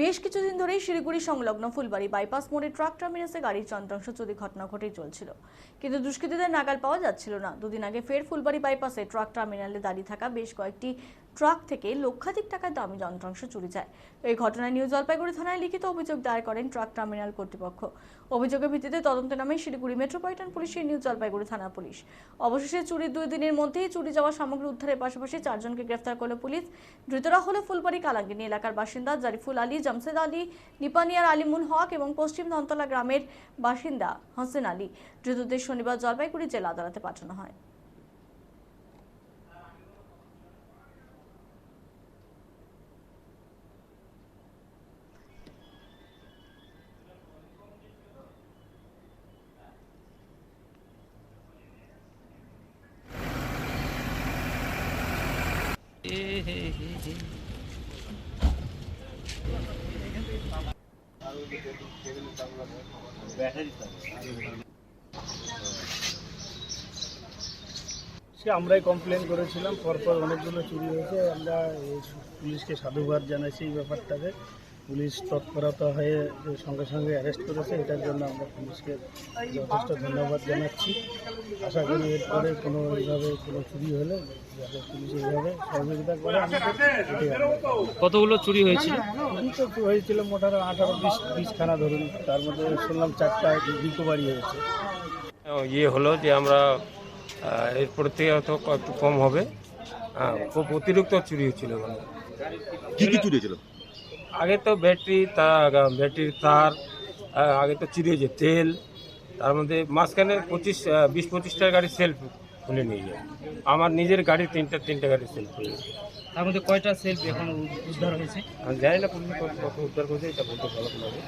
বেশ কিছুদিন ধরেই শিলিগুড়ি সংলগ্ন ফুলবাড়ি বাইপাস মোড়ে ট্রাক টার্মিনাসে গাড়ির যন্ত্রাংশ চুরি ঘটনা ঘটে চলছিল। কিন্তু দুষ্কৃতীদের নাগাল পাওয়া যাচ্ছিল না। দুদিন আগে ফের ফুলবাড়ি বাইপাসে ট্রাক টার্মিনালে দাঁড়িয়ে থাকা বেশ কয়েকটি ট্রাক থেকে লক্ষাধিক টাকার দামি যন্ত্রাংশ চুরি যায়। এই ঘটনায় নিউ জলপাইগুড়ি থানায় লিখিত অভিযোগ দায়ের করেন ট্রাক টার্মিনাল কর্তৃপক্ষ। অভিযোগের ভিত্তিতে তদন্তে নামে শিলিগুড়ি মেট্রোপলিটন পুলিশের নিউ জলপাইগুড়ি থানা পুলিশ। অবশেষে চুরির দুই দিনের মধ্যেই চুরি যাওয়া সামগ্রী উদ্ধারের পাশাপাশি চারজনকে গ্রেফতার করল পুলিশ। ধৃতরা হলো ফুলবাড়ি কালাঙ্গিনী এলাকার বাসিন্দা জারিফুল আলী, জামশেদ আলী, নিপানিয়ার আলিমুল হক এবং পশ্চিম ধনতলা গ্রামের বাসিন্দা হোসেন আলী। ধৃতদের শনিবার জলপাইগুড়ি জেলা আদালতে পাঠানো হয়। আমরাই কমপ্লেন করেছিলাম পরপর অনেকগুলো চুরি হয়েছে আমরা পুলিশকে সাধুবাদ জানাইছি এই ব্যাপারটাকে। পুলিশ তৎপরতা হয়ে যে সঙ্গে সঙ্গে অ্যারেস্ট করেছে এটার জন্য আমরা পুলিশকে যথেষ্ট ধন্যবাদ জানাচ্ছি। আশা করি এরপরে কোনো এইভাবে কোনো চুরি হলে যাতে পুলিশ এইভাবে সহযোগিতা করে কতগুলো চুরি হয়েছিল তো হয়েছিল মোটামুটি আঠারো বিশ বিশখানা ধরুন তার মধ্যে শুনলাম চারটা রিকভারি হয়েছে। ইয়ে হলো যে আমরা এরপর থেকে হয়তো একটু কম হবে। হ্যাঁ, খুব অতিরিক্ত চুরি হচ্ছিল মানে কি কি চুরি হয়েছিল? আগে তো ব্যাটারি তার ব্যাটারির তার আগে তো চিড়ে যে তেল তার মধ্যে মাঝখানে পঁচিশ বিশ পঁচিশটা গাড়ি সেলফ খুলে নিয়ে যায়। আমার নিজের গাড়ি তিনটা তিনটা গাড়ি সেলফ খুলে। তার মধ্যে কয়টা সেলফ এখন উদ্ধার হয়েছে? আমি জানি না কত উদ্ধার করেছে এটা বলতে ভালো লাগে